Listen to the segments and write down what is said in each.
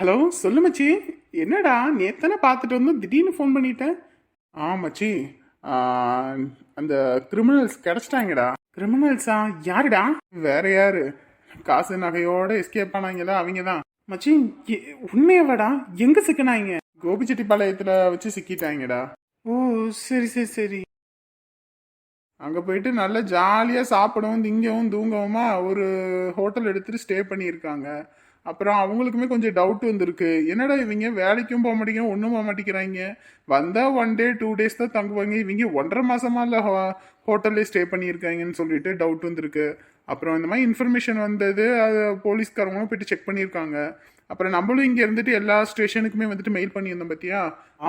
Hello சொல்லு மச்சி. என்னடா நேத்தனை பார்த்துட்டு வந்து திடீர்னு ஃபோன் பண்ணிட்டேன் ஆ மச்சி. அந்த கிரிமினல்ஸ் கிடச்சிட்டாங்கடா. கிரிமினல்ஸா யாருடா? வேற யாரு? காசு நகையோட எஸ்கேப் ஆனாங்களா? அவங்க தான் மச்சி எ- உண்மையாவாடா? எங்க சிக்கினாங்க? கோபிச்செட்டிப்பாளையத்துல வச்சு சிக்கிட்டாங்கடா. ஓ சரி சரி சரி. அங்க போயிட்டு நல்லா ஜாலியா சாப்பிடவும் திங்கவும் தூங்கவுமா ஒரு ஹோட்டல் எடுத்துட்டு ஸ்டே பண்ணியிருக்காங்க. அப்புறம் அவங்களுக்குமே கொஞ்சம் டவுட் வந்திருக்கு. என்னடா இவங்க வேலைக்கும் போக மாட்டேங்கிறாங்க ஒன்றும் போக மாட்டேங்கிறாங்க. வந்தா ஒன் டே டூ டேஸ் தான் தங்குவாங்க. இவங்க ஒன்றரை மாசமா இல்லை ஹோட்டல்லே ஸ்டே பண்ணியிருக்காங்கன்னு சொல்லிட்டு டவுட் வந்திருக்கு. அப்புறம் இந்த மாதிரி இன்ஃபர்மேஷன் வந்தது அது போலீஸ்காரங்களும் போயிட்டு செக் பண்ணியிருக்காங்க. அப்புறம் நம்மளும் இங்க இருந்துட்டு எல்லா ஸ்டேஷனுக்குமே வந்துட்டு மெயில் பண்ணியிருந்தோம் பாத்தியா?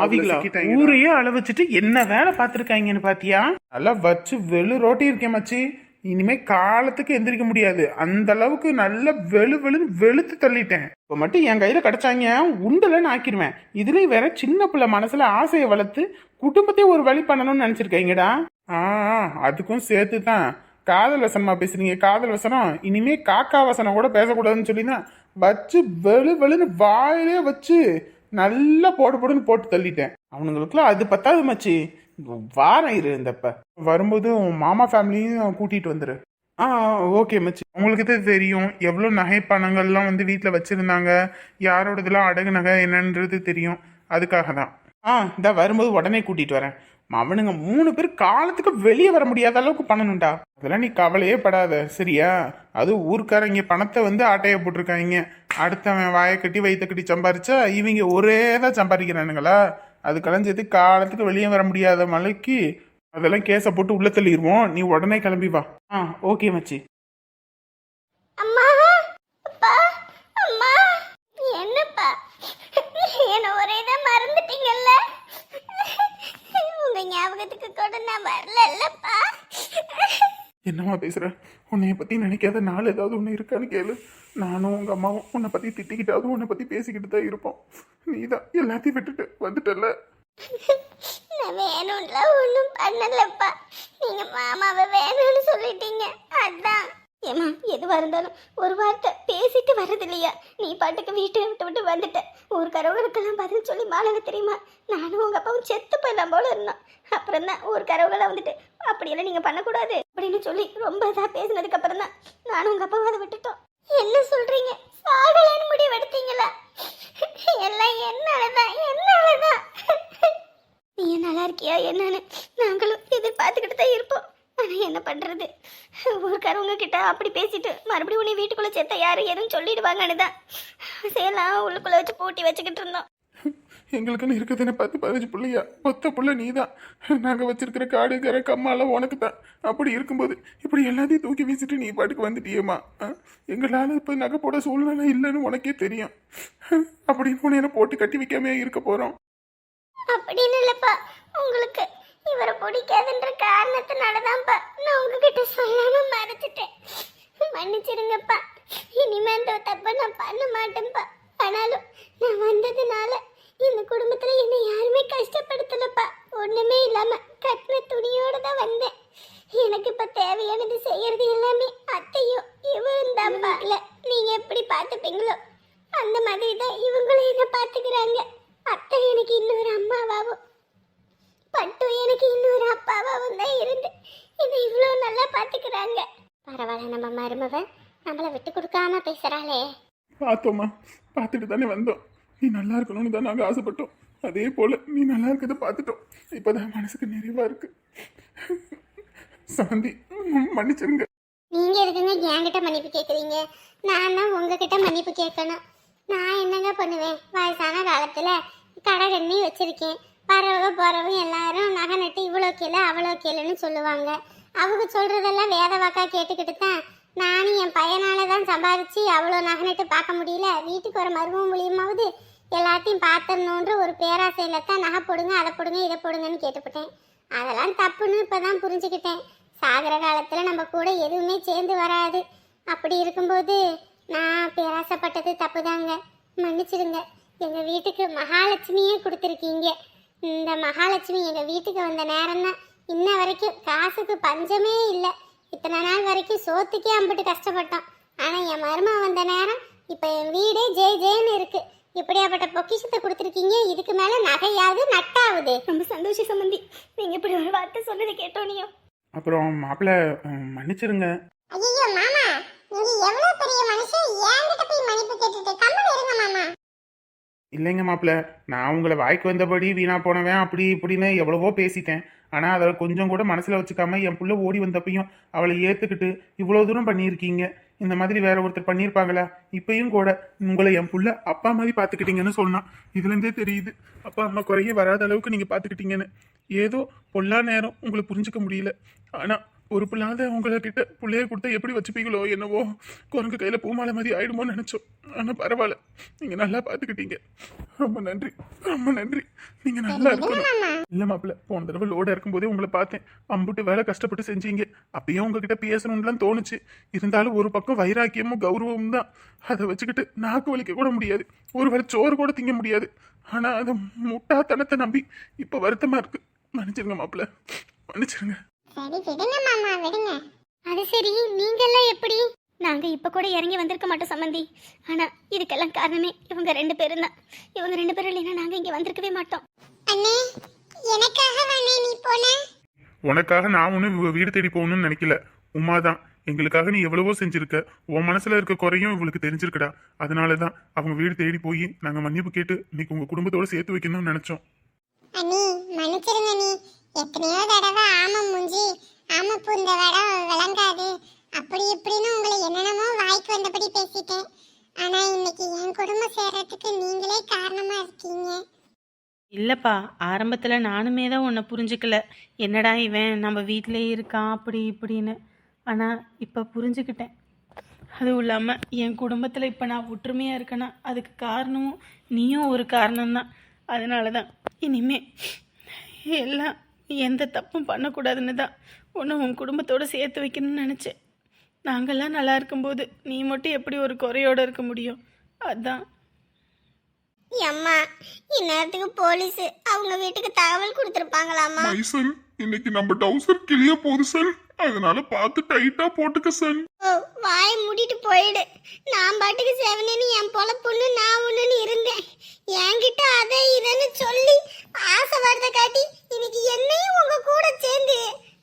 ஆவிகளா. ஊரையே அள வச்சுட்டு என்ன வேலை பார்த்துருக்காங்கன்னு பாத்தியா? நல்லா வச்சு வெளு ரோட்டி இருக்கேன் மச்சி. இனிமேல் காலத்துக்கு எந்திரிக்க முடியாது. அந்த அளவுக்கு நல்ல வெளு வெளுன்னு வெளுத்து தள்ளிட்டேன். இப்போ மட்டும் என் கையில் கிடைச்சாங்க உண்டலன்னு ஆக்கிடுவேன். இதுலேயும் வேற சின்ன பிள்ளை மனசில் ஆசையை வளர்த்து குடும்பத்தையும் ஒரு வழி பண்ணணும்னு நினச்சிருக்கீங்கடா. ஆ அதுக்கும் சேர்த்து தான் காதல் வசனமா பேசுறீங்க காதல் வசனம். இனிமே காக்கா வசனம் கூட பேசக்கூடாதுன்னு சொல்லி தான் வச்சு வெளு வெளுன்னு வாயிலே வச்சு நல்லா போடு போடுன்னு போட்டு தள்ளிட்டேன். அவனுங்களுக்குலாம் அது பத்தாது மச்சி. வாரம் இரு இந்தப்ப. வரும்போது உன் மாமா ஃபேமிலியும் கூட்டிகிட்டு வந்துரு. ஆ ஓகே மச்சி. உங்களுக்கு தான் தெரியும். எவ்வளோ நகை பணங்கள்லாம் வந்து வீட்டில் வச்சுருந்தாங்க. யாரோடதுலாம் அடகு நகை என்னன்றது தெரியும். அதுக்காக தான். ஆ இந்த வரும்போது உடனே கூட்டிகிட்டு வரேன். அவனுங்க மூணு பேர் காலத்துக்கு வெளியே வர முடியாத அளவுக்கு பண்ணணும்டா. அதெல்லாம் நீ கவலையே படாத சரியா? அது ஊருக்காரங்க பணத்தை வந்து ஆட்டைய போட்டிருக்காங்க. அடுத்தவன் வாயை கட்டி வயிற்ற கட்டி சம்பாரிச்சா இவங்க ஒரே தான் சம்பாதிக்கிறானுங்களா? அது கலைஞ்சது காலத்துக்கு வெளியே வர முடியாத மலைக்கு அதெல்லாம் கேஸை போட்டு உள்ள தள்ளிடுவோம் நீ உடனே கிளம்பி வா. ஆ ஓகே மச்சி. அம்மா அப்பா அம்மா என்னப்பா? என்ன ஒரே தான் மறந்துட்டீங்கல்ல? உங்க ஞாபகத்துக்கு கூட நான் வரலல்லப்பா. என்னம்மா பேசுற? உன்னைய பற்றி நினைக்காத நாள் ஏதாவது ஒன்று இருக்கான்னு கேளு. நானும் உங்கள் அம்மாவும் உன்னை பற்றி திட்டிக்கிட்டாவது உன்னை பற்றி பேசிக்கிட்டு தான் இருப்போம். நீ தான் எல்லாத்தையும் விட்டுட்டு வந்துட்டல நான் வேணும்ல ஒன்றும் பண்ணலப்பா. நீங்கள் மாமாவை வேணும்னு சொல்லிட்டீங்க. அதான். ஏமா எதுவாக இருந்தாலும் ஒரு வார்த்தை பேசிட்டு வர்றது இல்லையா? நீ பாட்டுக்கு வீட்டை விட்டு விட்டு வந்துட்ட. ஊர்க்காரவங்களுக்கெல்லாம் பதில் சொல்லி மாணவ தெரியுமா? நானும் உங்கள் அப்பாவும் செத்து போயிடலாம் போல இருந்தோம். அப்புறம் தான் ஊர்க்காரவங்களாம் வந்துட்டு அப்படியெல்லாம் நீங்கள் பண்ணக்கூடாது அப்படின்னு சொல்லி ரொம்ப இதாக பேசினதுக்கப்புறம் தான் நானும் உங்கள் அப்பாவும் அதை விட்டுட்டோம். என்ன சொல்கிறீங்க சாகலன்னு முடிவு எடுத்தீங்களா எல்லாம் என்னாலதான் என்னாலதான் நீ நல்லா இருக்கியா என்னன்னு நாங்களும் எதிர்பார்த்துக்கிட்டு தான் இருப்போம் ஆனால் என்ன பண்ணுறது ஊருக்காரவங்க கிட்ட அப்படி பேசிட்டு மறுபடியும் உன்னை வீட்டுக்குள்ளே சேர்த்த யாரும் எதுவும் சொல்லிடுவாங்கன்னு தான். செய்யலாம் உள்ளுக்குள்ளே வச்சு பூட்டி வச்சுக்கிட்டு இருந்தோம். எங்களுக்குன்னு இருக்கிறதுன பத்து பதினஞ்சு பிள்ளையா? மொத்த புள்ள நீ தான் நாங்கள் வச்சிருக்கிற காடு கரை கம்மாலாம் உனக்கு தான் அப்படி இருக்கும்போது இப்படி எல்லாத்தையும் தூக்கி வீசிட்டு நீ பாட்டுக்கு வந்துட்டியேம்மா? எங்களால் இப்போ நகை போட சூழ்நிலை இல்லைன்னு உனக்கே தெரியும். அப்படின்னு உன்னை போட்டு கட்டி வைக்காம இருக்க போகிறோம் அப்படின்னு இல்லைப்பா உங்களுக்கு. இவரை பிடிக்காதுன்ற காரணத்தினால தான்ப்பா நான் உங்ககிட்ட சொல்லாம மறைச்சிட்டேன். மன்னிச்சிடுங்கப்பா இனிமே அந்த தப்பை நான் பண்ண மாட்டேன்ப்பா. ஆனாலும் நான் வந்ததுனால இந்த குடும்பத்துல என்னை யாருமே கஷ்டப்படுத்தலப்பா. ஒண்ணுமே இல்லாம கட்டின துணியோட தான் வந்தேன். எனக்கு இப்ப தேவையானது செய்யறது எல்லாமே அத்தையும் இவரும் தான்ப்பா இல்ல நீங்க எப்படி பார்த்துப்பீங்களோ அந்த மாதிரி தான் இவங்களும் என்ன பார்த்துக்கிறாங்க அத்தை எனக்கு இன்னொரு அம்மாவாவும் பட்டு எனக்கு இன்னொரு அப்பாவாவும் தான் இருந்து என்னை இவ்வளோ நல்லா பார்த்துக்கிறாங்க பரவாயில்ல நம்ம மருமவன் நம்மளை விட்டு கொடுக்காம பேசுறாளே பார்த்தோம்மா பார்த்துட்டு தானே வந்தோம். நீ நல்லா இருக்கணும்னு தான் நாங்கள் ஆசைப்பட்டோம். அதே போல் நீ நல்லா இருக்கிறத பார்த்துட்டோம். இப்போ தான் மனசுக்கு நிறைவாக இருக்கு. சாந்தி மன்னிச்சிருங்க. நீங்க எதுக்குங்க என்கிட்ட மன்னிப்பு கேட்குறீங்க நான் தான் உங்ககிட்ட மன்னிப்பு கேட்கணும். நான் என்னங்க பண்ணுவேன்? வயசான காலத்தில் கடை கண்ணி வச்சிருக்கேன். வரவங்க போகிறவங்க எல்லாரும் நகை நட்டு இவ்வளோ கீழே அவ்வளோ கீழேன்னு சொல்லுவாங்க. அவங்க சொல்கிறதெல்லாம் வேத வாக்கா கேட்டுக்கிட்டு தான் நானும் என் பையனால தான் சம்பாதிச்சு அவ்வளோ நகனிட்டு பார்க்க முடியல. வீட்டுக்கு ஒரு மரும மூலியமாவது எல்லாத்தையும் பார்த்துடணுன்ற ஒரு பேராசையில் தான் நகை போடுங்க அதை போடுங்க இதை போடுங்கன்னு கேட்டுப்பட்டேன். அதெல்லாம் தப்புன்னு இப்போ தான் புரிஞ்சுக்கிட்டேன். சாகிற காலத்தில் நம்ம கூட எதுவுமே சேர்ந்து வராது. அப்படி இருக்கும்போது நான் பேராசைப்பட்டது தப்பு தாங்க மன்னிச்சிடுங்க. எங்கள் வீட்டுக்கு மகாலட்சுமியே கொடுத்துருக்கீங்க. இந்த மகாலட்சுமி எங்கள் வீட்டுக்கு வந்த நேரம் தான் இன்ன வரைக்கும் காசுக்கு பஞ்சமே இல்லை. இத்தனை நாள் வரைக்கும் சோத்துக்கே அம்பிட்டு கஷ்டப்பட்டோம். ஆனா என் மருமக வந்த நேரம் இப்போ என் வீடே ஜெய் ஜெயன்னு இருக்கு. இப்படியாப்பட்ட பொக்கிஷத்தை கொடுத்துருக்கீங்க. இதுக்கு மேல நகையாவது நட்டாவது. ரொம்ப சந்தோஷம் சம்பந்தி. நீங்க இப்படி ஒரு வார்த்தை சொன்னதை கேட்டோனியும் அப்புறம் மாப்பிள்ள மன்னிச்சிருங்க. ஐயோ மாமா. நீங்க எவ்வளவு பெரிய மனுஷன்? என்கிட்ட போய் மன்னிப்பு கேட்டுட்டு கம்மன் இருங்க மாமா. இல்லைங்க மாப்பிள்ள நான் உங்களை வாய்க்கு வந்தபடி வீணா போனவன் அப்படி இப்படின்னு எவ்வளவோ பேசிட்டேன். ஆனால் அதை கொஞ்சம் கூட மனசில் வச்சுக்காம என் புள்ள ஓடி வந்தப்பையும் அவளை ஏற்றுக்கிட்டு இவ்வளோ தூரம் பண்ணியிருக்கீங்க. இந்த மாதிரி வேற ஒருத்தர் பண்ணியிருப்பாங்களா? இப்பயும் கூட உங்களை என் புள்ள அப்பா மாதிரி பார்த்துக்கிட்டீங்கன்னு சொன்னான். இதுலேருந்தே தெரியுது. அப்பா அம்மா குறைய வராத அளவுக்கு நீங்கள் பார்த்துக்கிட்டீங்கன்னு ஏதோ பொல்லா நேரம் உங்களை புரிஞ்சுக்க முடியல. ஆனால் ஒரு பிள்ளாத உங்ககிட்ட பிள்ளைய கொடுத்தா எப்படி வச்சுப்பீங்களோ என்னவோ? குரங்கு கையில் பூமாலை மாதிரி ஆயிடுமோன்னு நினச்சோம். ஆனால் பரவாயில்ல. நீங்கள் நல்லா பார்த்துக்கிட்டீங்க ரொம்ப நன்றி. ரொம்ப நன்றி. நீங்கள் நல்லா இருக்கணும். இல்லை மாப்பிள்ள போன தடவை லோட இருக்கும்போதே உங்களை பார்த்தேன். அம்புட்டு வேலை கஷ்டப்பட்டு செஞ்சீங்க. அப்பயும் உங்ககிட்ட பேசணும்லாம் தோணுச்சு. இருந்தாலும் ஒரு பக்கம் வைராக்கியமும் கௌரவமும் தான். அதை வச்சுக்கிட்டு நாக்கு வலிக்க கூட முடியாது. ஒரு வேளை சோறு கூட திங்க முடியாது. ஆனால் அது முட்டாத்தனத்தை நம்பி இப்போ வருத்தமாக இருக்கு. மன்னிச்சிருங்க மாப்பிள்ள. மன்னிச்சிருங்க. சரி விடுங்க மாமா விடுங்க. அது சரி நீங்க எல்லாம் எப்படி? நாங்க இப்ப கூட இறங்கி வந்திருக்க மாட்டோம் சம்பந்தி ஆனா இதுக்கெல்லாம் காரணமே இவங்க ரெண்டு பேரும் தான். இவங்க ரெண்டு பேரும் இல்லைன்னா நாங்க இங்க வந்திருக்கவே மாட்டோம். அண்ணே எனக்காக அண்ணே நீ போன? உனக்காக நான் ஒன்றும் வீடு தேடி போகணும்னு நினைக்கல. உமா தான் எங்களுக்காக நீ எவ்வளவோ செஞ்சிருக்க. உன் மனசுல இருக்க குறையும் இவளுக்கு தெரிஞ்சிருக்கடா. அதனால தான் அவங்க வீடு தேடி போய் நாங்கள் மன்னிப்பு கேட்டு இன்னைக்கு உங்க குடும்பத்தோட சேர்த்து வைக்கணும்னு நினைச்சோம். அண்ணி மன்னிச்சிருங்க நீ எத்தனையோ தடவை ஆமை மூஞ்சி ஆமை பூந்த வடம் விளங்காது. அப்படி இப்படின்னு உங்களை என்னென்னமோ வாய்க்கு வந்தபடி பேசிட்டேன். ஆனா இன்னைக்கு என் குடும்பம் சேர்றதுக்கு நீங்களே காரணமா இருக்கீங்க. இல்லைப்பா ஆரம்பத்தில் நானுமே தான் உன்னை புரிஞ்சுக்கல. என்னடா இவன் நம்ம வீட்டிலே இருக்கான் அப்படி இப்படின்னு. ஆனால் இப்போ புரிஞ்சுக்கிட்டேன். அதுவும் இல்லாமல் என் குடும்பத்தில் இப்போ நான் ஒற்றுமையாக இருக்கேன்னா அதுக்கு காரணமும் நீயும் ஒரு காரணம்தான். அதனால தான் இனிமே எல்லாம் எந்த தப்பும் பண்ணக்கூடாதுன்னு தான் உன்னை உன் குடும்பத்தோடு சேர்த்து வைக்கணும்னு நினச்சேன். நாங்கள்லாம் நல்லா இருக்கும்போது நீ மட்டும் எப்படி ஒரு குறையோடு இருக்க முடியும்? அதான். அம்மா இந்நேரத்துக்கு போலீஸ் அவங்க வீட்டுக்கு தகவல் கொடுத்துருப்பாங்களாமா மைசன் இன்னைக்கு நம்ம டவுசர் கிளிய போகுது சன் அதனால பார்த்து டைட்டா போட்டுக்க சன் ஓ வாயை மூடிட்டு போயிடு. நான் பாட்டுக்கு செவனேன்னு என் பொழப்புன்னு நான் ஒண்ணுன்னு இருந்தேன். என்கிட்ட அதை இதன்னு சொல்லி ஆசை வரத காட்டி இன்னைக்கு என்னையும் உங்க கூட சேர்ந்து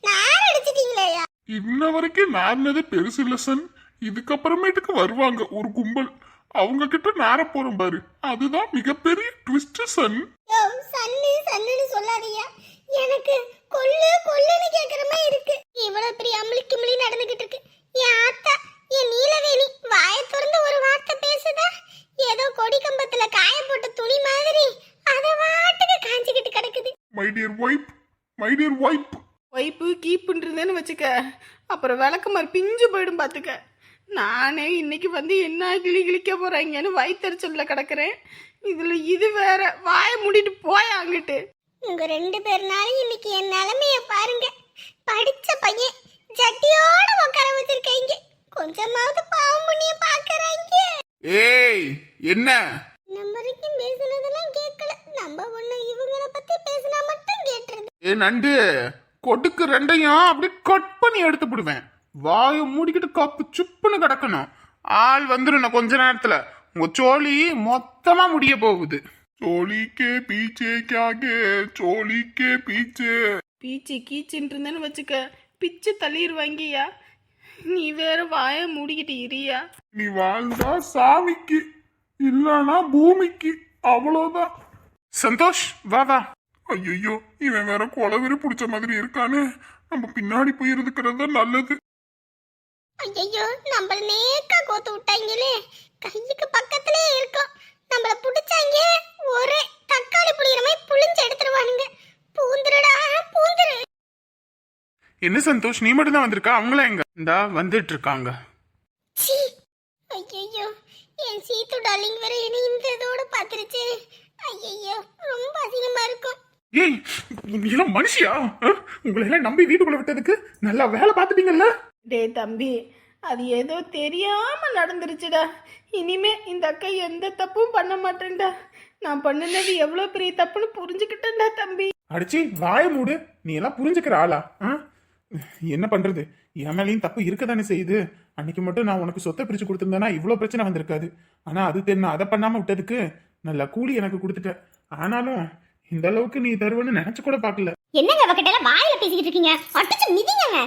நான் அடிச்சிட்டீங்களேயா? இன்ன வரைக்கும் நாரினது பெருசு இல்ல சன் இதுக்கப்புறமேட்டுக்கு வருவாங்க ஒரு கும்பல். அவங்க கிட்ட நார போறோம் பாரு. அதுதான் மிகப்பெரிய ட்விஸ்ட் சன் யோ சன்னு சன்னுன்னு சொல்லாதீயா எனக்கு கொல்லு கொல்லுன்னு கேக்குற மாதிரி இருக்கு. இவ்வளவு பெரிய அம்பளி கிம்பளி நடந்துகிட்டு இருக்கு. என் ஆத்தா என் நீலவேணி வாயை திறந்து ஒரு வார்த்தை பேசுதா? ஏதோ கொடி கம்பத்துல காய போட்ட துணி மாதிரி அத வாட்டுக்கு காஞ்சிக்கிட்டு கிடக்குது. My dear wife my dear wife wife கீப்புன்றதுன்னு வச்சுக்க. அப்புறம் விளக்குமாறு பிஞ்சு போயிடும் பார்த்துக்க. நானே இன்னைக்கு வந்து என்ன கிளி கிளிக்க போறாங்கன்னு வயிற்றுச்சல்ல கிடக்குறேன். இதுல இது வேற வாயை மூடிட்டு போய் அங்கிட்டு. உங்க ரெண்டு பேர்னாலும் இன்னைக்கு என் நிலைமைய பாருங்க. படிச்ச பையன் ஜட்டியோட உட்கார வச்சிருக்கீங்க கொஞ்சமாவது பாவம் புண்ணிய பாக்குறாங்க ஏய் என்ன? நம்ம வரைக்கும் பேசுனதெல்லாம் கேட்கல. நம்ம ஒண்ணு இவங்கள பத்தி பேசினா மட்டும் கேட்டுருது. ஏ நண்டு கொட்டுக்கு ரெண்டையும் அப்படி கட் பண்ணி எடுத்து விடுவேன் வாயை மூடிக்கிட்டு கப்பு சுப்புன்னு கிடக்கணும். ஆள் வந்துடும் கொஞ்ச நேரத்துல. உங்க சோழி மொத்தமா முடிய போகுது. சோழிக்கே பீச்சே கியாகே சோழிக்கே பீச்சே. பீச்சு கீச்சுன்னு இருந்தேன்னு வச்சுக்க பிச்சு தள்ளிடுவாங்கய்யா நீ வேற வாயை மூடிக்கிட்டு இரியா நீ வாழ்ந்தா சாமிக்கு இல்லனா பூமிக்கு அவ்வளவுதான் சந்தோஷ் வா வா. ஐயோ இவன் வேற குலவெறி பிடிச்ச மாதிரி இருக்கானே. நம்ம பின்னாடி போய் இருக்கிறது தான் நல்லது. ஐயோ நம்மள நேக்கா கோத்து விட்டாங்களே கைக்கு பக்கத்திலே இருக்கோம். நம்மள புடிச்சாங்க ஒரே தக்காளி புளியற மாதிரி புளிஞ்சு எடுத்துருவானுங்க. பூந்துருடா பூந்துரு. என்ன சந்தோஷ் நீ மட்டும் தான் வந்திருக்கா? அவங்கள எங்க? இந்தா வந்துட்டு இருக்காங்க சீ ஐயோ என் சீத்து டார்லிங் வேற என்ன இந்த இதோட பாத்துருச்சு ஐயோ ரொம்ப அசிங்கமா இருக்கும். ஏய் நீ எல்லாம் மனுஷியா? உங்களை எல்லாம் நம்பி வீட்டுக்குள்ள விட்டதுக்கு நல்லா வேலை பார்த்துட்டீங்கல்ல? டேய் தம்பி அது ஏதோ தெரியாம நடந்துருச்சுடா. இனிமே இந்த அக்கா எந்த தப்பும் பண்ண மாட்டேன்டா. நான் பண்ணுனது எவ்வளோ பெரிய தப்புன்னு புரிஞ்சுக்கிட்டேன்டா தம்பி. அடிச்சி வாய மூடு. நீ எல்லாம் புரிஞ்சுக்கிற ஆளா? ஆ? என்ன பண்றது? என் மேலேயும் தப்பு இருக்க தானே செய்யுது. அன்னைக்கு மட்டும் நான் உனக்கு சொத்தை பிரிச்சு கொடுத்துருந்தேன்னா இவ்வளோ பிரச்சனை வந்திருக்காது. ஆனா அது தெரியும் அதை பண்ணாம விட்டதுக்கு நல்ல கூலி எனக்கு கொடுத்துட்ட. ஆனாலும் இந்த அளவுக்கு நீ தருவன்னு நினைச்சு கூட பார்க்கல. என்னங்க அவகிட்ட எல்லாம் வாயில பேசிக்கிட்டு இருக்கீங்க? அடிச்சு மிதிங்க.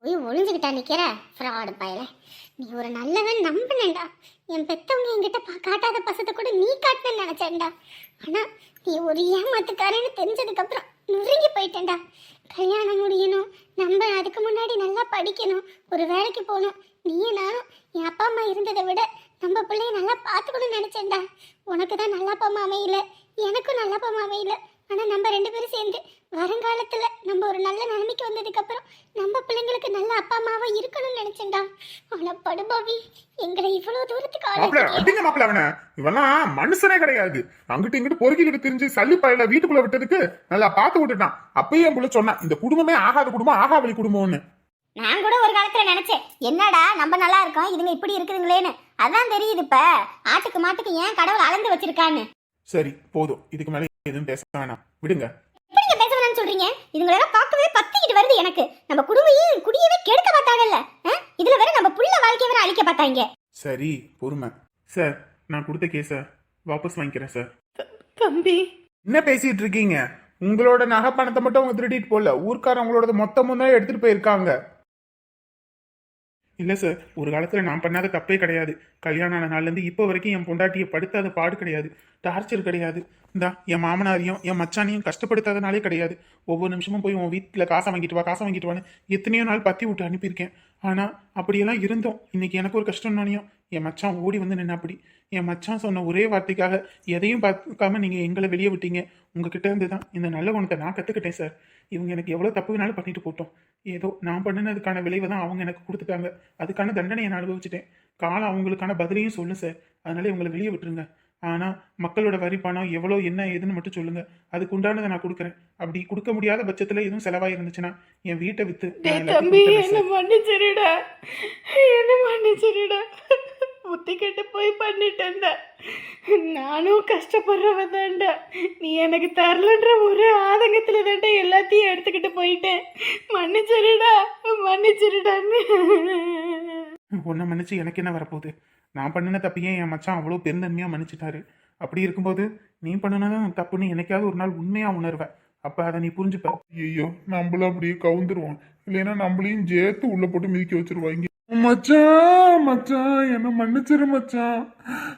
போய் ஒளிஞ்சுக்கிட்டா நிற்கிற ஃப்ராடு பயல. நீ ஒரு நல்லவன் நம்பினேன்டா. என் பெத்தவங்க என்கிட்ட பா- காட்டாத பசத்தை கூட நீ காட்டணும்னு நினைச்சேன்டா. ஆனால் நீ ஒரு ஏமாத்துக்காரன்னு தெரிஞ்சதுக்கப்புறம் நுறுங்கி போயிட்டேன்டா. கல்யாணம் முடியணும். நம்ம அதுக்கு முன்னாடி நல்லா படிக்கணும். ஒரு வேலைக்கு போகணும். நீயும் நானும் என் அப்பா அம்மா இருந்ததை விட நம்ம பிள்ளைய நல்லா பார்த்துக்கணும்னு நினச்சேன்டா. உனக்கு தான் நல்ல அப்பா அம்மா அமையல. எனக்கும் நல்ல அப்பா அம்மா அமையல. ஆனா நம்ம ரெண்டு பேரும் சேர்ந்து வருங்காலத்துல நம்ம ஒரு நல்ல நிலைமைக்கு வந்ததுக்கு அப்புறம் நம்ம பிள்ளைங்களுக்கு நல்ல அப்பா அம்மாவா இருக்கணும்னு நினைச்சேன்டா. ஆனா படுபாவி எங்களை இவ்வளவு தூரத்துக்கு. அடிங்க மாப்பிள அவனை. இவெல்லாம் மனுஷனே கிடையாது. அங்கிட்டு இங்கிட்டு பொறுக்கிக்கிட்டு தெரிஞ்சு சல்லி பயில வீட்டுக்குள்ள விட்டதுக்கு நல்லா பார்த்து விட்டுட்டான். அப்பயே என் புள்ள சொன்னான் இந்த குடும்பமே ஆகாத குடும்பம் ஆகாவளி குடும்பம்னு. நான் கூட ஒரு காலத்துல நினைச்சேன் என்னடா நம்ம நல்லா இருக்கோம் இதுங்க இப்படி இருக்குதுங்களேன்னு. அதான் தெரியுது இப்ப ஆட்டுக்கு மாட்டுக்கு ஏன் கடவுள் அளந்து வச்சிருக்கான்னு. சரி போதும். இதுக்கு மேல எதுவும் பேச வேணாம். விடுங்க. எப்படிங்க பேச வேணாம்னு சொல்றீங்க? இதுங்களெல்லாம் பார்க்கவே பத்திக்கிட்டு வருது எனக்கு. நம்ம குடும்பையும் குடியவே கெடுக்க பார்த்தாங்கல்ல ஆ? இதுல வேற நம்ம புள்ள வாழ்க்கைய வேற அழிக்க பார்த்தாங்க. சரி பொறுமை. சார் நான் கொடுத்த கேஸை வாபஸ் வாங்கிக்கிறேன் சார். தம்பி. என்ன பேசிட்டு இருக்கீங்க? உங்களோட நகை பணத்தை மட்டும் அவங்க திருடிட்டு போல ஊர்க்காரவங்களோட மொத்தமும் தான் எடுத்துட்டு போயிருக்காங்க. இல்லை சார் ஒரு காலத்தில் நான் பண்ணாத தப்பே கிடையாது. கல்யாணம் ஆன நாள்லேருந்து இப்போ வரைக்கும் என் பொண்டாட்டியை படுத்தாத பாடு கிடையாது. டார்ச்சர் கிடையாது. இந்தா என் மாமனாரையும் என் மச்சானையும் கஷ்டப்படுத்தாதனாலே கிடையாது. ஒவ்வொரு நிமிஷமும் போய் உன் வீட்டில் காசை வாங்கிட்டு வா காசை வாங்கிட்டு வான்னு எத்தனையோ நாள் பற்றி விட்டு அனுப்பியிருக்கேன். ஆனால் அப்படியெல்லாம் இருந்தோம். இன்னைக்கு எனக்கு ஒரு கஷ்டம்னாலையும் என் மச்சான் ஓடி வந்து நின்ன அப்படி என் மச்சான் சொன்ன ஒரே வார்த்தைக்காக எதையும் பார்க்காம நீங்கள் எங்களை வெளியே விட்டீங்க. உங்ககிட்ட இருந்து தான் இந்த நல்ல குணத்தை நான் கற்றுக்கிட்டேன் சார் இவங்க எனக்கு எவ்வளோ தப்பு வேணாலும் பண்ணிட்டு போட்டோம். ஏதோ நான் பண்ணினதுக்கான விளைவை தான் அவங்க எனக்கு கொடுத்துட்டாங்க. அதுக்கான தண்டனையை நான் அனுபவிச்சிட்டேன். காலம் அவங்களுக்கான பதிலையும் சொல்லு சார் அதனால இவங்களை வெளியே விட்டுருங்க. ஆனா மக்களோட வரி பணம் எவ்வளோ என்ன ஏதுன்னு மட்டும் சொல்லுங்க. அதுக்கு உண்டானதை நான் கொடுக்குறேன். அப்படி கொடுக்க முடியாத பட்சத்துல எதுவும் செலவாகி இருந்துச்சுன்னா என் வீட்டை எல்லாத்தையும் தம்பி என்ன சார். மன்னிச்சிருடா. என்ன மன்னிச்சிருடா. புத்தி கெட்டு போய் பண்ணிட்டேன்டா. நானும் கஷ்டப்படுறவ தான்டா நீ எனக்கு தரலன்ற ஒரு ஆதங்கத்துல தான்டா எல்லாத்தையும் எடுத்துக்கிட்டு போயிட்டேன். மன்னிச்சிருடா மன்னிச்சிருடான்னு. உன்னை மன்னிச்சு எனக்கு என்ன வரப்போகுது? நான் பண்ணின தப்பையே என் மச்சான் அவ்வளோ பெருந்தன்மையாக மன்னிச்சிட்டாரு. அப்படி இருக்கும்போது நீ பண்ணினதும் தப்புன்னு என்னைக்காவது ஒரு நாள் உண்மையாக உணர்வ. அப்போ அதை நீ புரிஞ்சுப்ப. ஐயோ நம்மளும் அப்படியே கவுந்துருவோம். இல்லைன்னா நம்மளையும் சேர்த்து உள்ள போட்டு மிதிக்க வச்சிருவாங்க. மச்சான் மச்சான் என்ன மன்னிச்சிரு மச்சான்.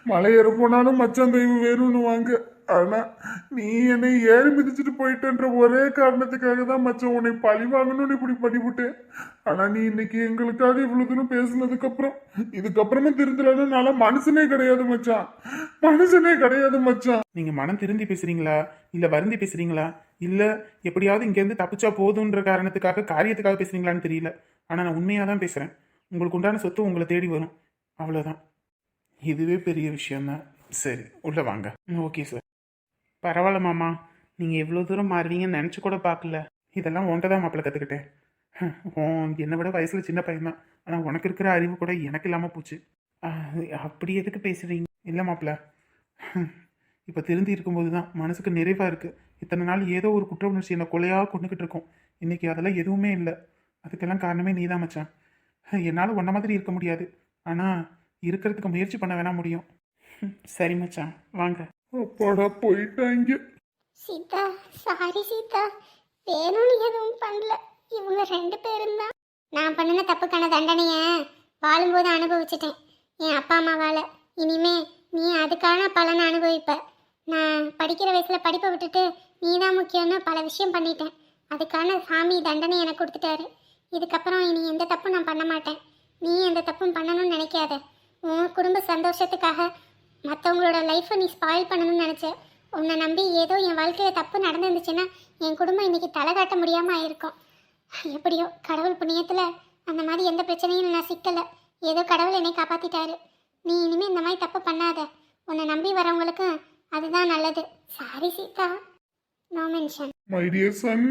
மலை ஏற போனாலும் மச்சான் தெய்வம் வேணும்னு வாங்க ஆனா நீ என்னை ஏறி மிதிச்சிட்டு போயிட்டன்ற ஒரே காரணத்துக்காக தான் மச்சான் உன்னை பழி வாங்கணும்னு இப்படி பண்ணிவிட்டேன் ஆனா நீ இன்னைக்கு எங்களுக்காக இவ்வளவு தூரம் பேசுனதுக்கு அப்புறம் இதுக்கப்புறமும் திருந்தலன்னா நான் மனுஷனே கிடையாது மச்சான். மனுஷனே கிடையாது மச்சான். நீங்கள் மனம் திருந்தி பேசுறீங்களா? இல்லை வருந்தி பேசுறீங்களா? இல்லை எப்படியாவது இங்கேருந்து தப்பிச்சா போதுன்ற காரணத்துக்காக காரியத்துக்காக பேசுறீங்களான்னு தெரியல. ஆனால் நான் உண்மையாக தான் பேசுகிறேன் உங்களுக்கு உண்டான சொத்து உங்களை தேடி வரும். அவ்வளோதான் இதுவே பெரிய விஷயம்தான். சரி உள்ள வாங்க. Okay sir. பரவாயில்ல மாமா. நீங்கள் எவ்வளோ தூரம் மாறுவீங்கன்னு நினச்சி கூட பார்க்கல. இதெல்லாம் உன்ட்ட தான் மாப்பிள்ள கற்றுக்கிட்டேன் ஓ என்னை விட வயசில் சின்ன பையன்தான். ஆனால் உனக்கு இருக்கிற அறிவு கூட எனக்கு இல்லாமல் போச்சு. அப்படி எதுக்கு பேசுகிறீங்க இல்லை மாப்பிள்ள. இப்போ திருந்தி இருக்கும்போது தான் மனசுக்கு நிறைவாக இருக்குது இத்தனை நாள் ஏதோ ஒரு குற்ற உணர்ச்சி என்னை கொலையாக கொண்டுக்கிட்டு இருக்கோம். இன்றைக்கி அதெல்லாம் எதுவுமே இல்லை. அதுக்கெல்லாம் காரணமே நீ தான் மச்சான் என்னால் ஒன்ன மாதிரி இருக்க முடியாது. ஆனால் இருக்கிறதுக்கு முயற்சி பண்ண வேணா முடியும். சரி மச்சான். வாங்க. அப்பாடா போயிட்டாங்க. சீதா சாரி சீதா. வேணும்னு எதுவும் பண்ணல. இவங்க ரெண்டு பேரும் தான். நான் பண்ணின தப்புக்கான தண்டனைய வாழும்போது அனுபவிச்சிட்டேன். என் அப்பா அம்மாவால். இனிமே நீ அதுக்கான பலனை அனுபவிப்ப. நான் படிக்கிற வயசில் படிப்பை விட்டுட்டு நீ தான் முக்கியம்னு பல விஷயம் பண்ணிட்டேன். அதுக்கான சாமி தண்டனை எனக்கு கொடுத்துட்டாரு. இதுக்கப்புறம் இனி எந்த தப்பும் நான் பண்ண மாட்டேன். நீ எந்த தப்பும் பண்ணணும்னு நினைக்காத. உன் குடும்ப சந்தோஷத்துக்காக மற்றவங்களோட லைஃப்பை நீ ஸ்பாயில் பண்ணணும்னு நினச்ச உன்னை நம்பி ஏதோ என் வாழ்க்கையில் தப்பு நடந்துருந்துச்சுன்னா என் குடும்பம் இன்னைக்கு தலை காட்ட முடியாமல் ஆயிருக்கும். எப்படியோ கடவுள் புண்ணியத்தில் அந்த மாதிரி எந்த பிரச்சனையும் நான் சிக்கலை. ஏதோ கடவுள் என்னை காப்பாற்றிட்டாரு நீ இனிமேல் இந்த மாதிரி தப்பு பண்ணாத. உன்னை நம்பி வரவங்களுக்கும் அதுதான் நல்லது. Sorry Sita. No mention my dear son